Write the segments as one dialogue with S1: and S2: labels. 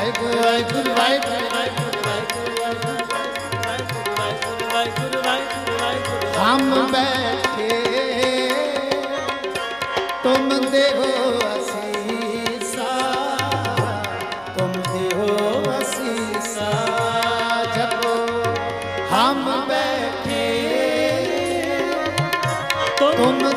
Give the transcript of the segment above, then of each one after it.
S1: ਵਾਹਿਗੁਰੂ ਵਾਹਿਗੁਰੂ ਵਾਹਿਗੁਰੂ ਹਮ ਬੈਠੇ, ਤੁਮ ਦੇਹੋ ਅਸੀਸਾ, ਤੁਮ ਦੇਹੋ ਅਸੀਸਾ, ਜਪੋ। ਹਮ ਬੈਠੇ, ਤੁਮ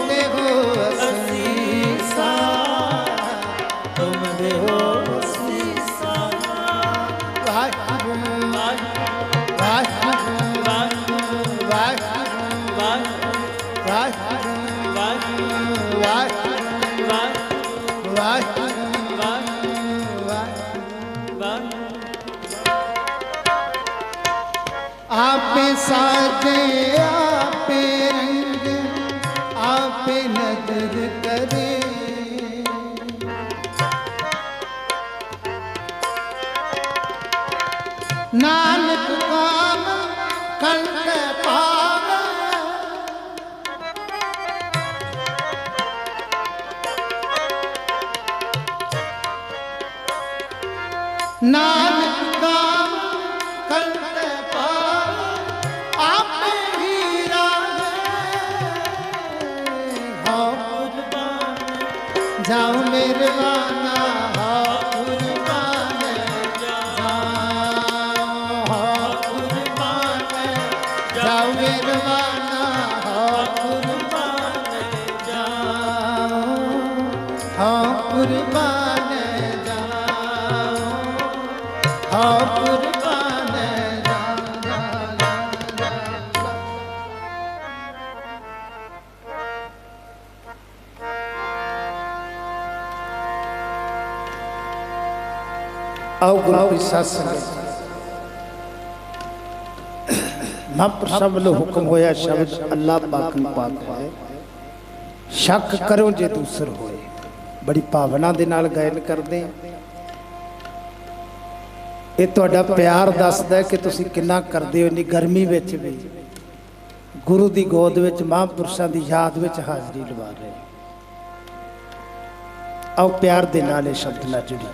S1: ਆਪੇ ਸਾਜੇ ਆਪੇ ਰੰਗ ਆਪੇ ਨਦਰ ਕਰੇ ਨਾਨਕ ਕਾਮ ਕੰਟ ਪਾਵੇ ਨਾਨਕ ਕਾਮ ਕੰਟ ਪਾਵੇ ਆਪੇ ਹੀ ਰਾਹੇ ਹੋ ਕੁਰਬਾਨ ਜਾਉ ਮਿਹਰਬਾਨਾ ਹੋ ਕੁਰਬਾਨ ਹੋ ਕੁਰਬਾਨ ਜਾਉ ਆਓ ਗੁਰੂ ਕੀ ਸਾਧ ਸੰਗਤ ਮਹਾਂਪੁਰਸ਼ਾਂ ਵੱਲੋਂ ਹੁਕਮ ਹੋਇਆ ਸ਼ਬਦ ਅੱਲਾਹ ਪਾਕ ਨੂੰ ਪਾਕ ਹੈ ਸ਼ੱਕ ਕਰੋ ਜੇ ਦੂਸਰ ਹੋਏ ਬੜੀ ਭਾਵਨਾ ਦੇ ਨਾਲ ਗਾਇਨ ਕਰਦੇ ਆ ਇਹ ਤੁਹਾਡਾ ਪਿਆਰ ਦੱਸਦਾ ਕਿ ਤੁਸੀਂ ਕਿੰਨਾ ਕਰਦੇ ਹੋ, ਇੰਨੀ ਗਰਮੀ ਵਿੱਚ ਵੀ ਗੁਰੂ ਦੀ ਗੋਦ ਵਿੱਚ, ਮਹਾਂਪੁਰਸ਼ਾਂ ਦੀ ਯਾਦ ਵਿੱਚ ਹਾਜ਼ਰੀ ਲਵਾ ਰਹੇ ਹੋ। ਆਓ ਪਿਆਰ ਦੇ ਨਾਲ ਇਹ ਸ਼ਬਦ ਨਾਲ ਜੁੜੀ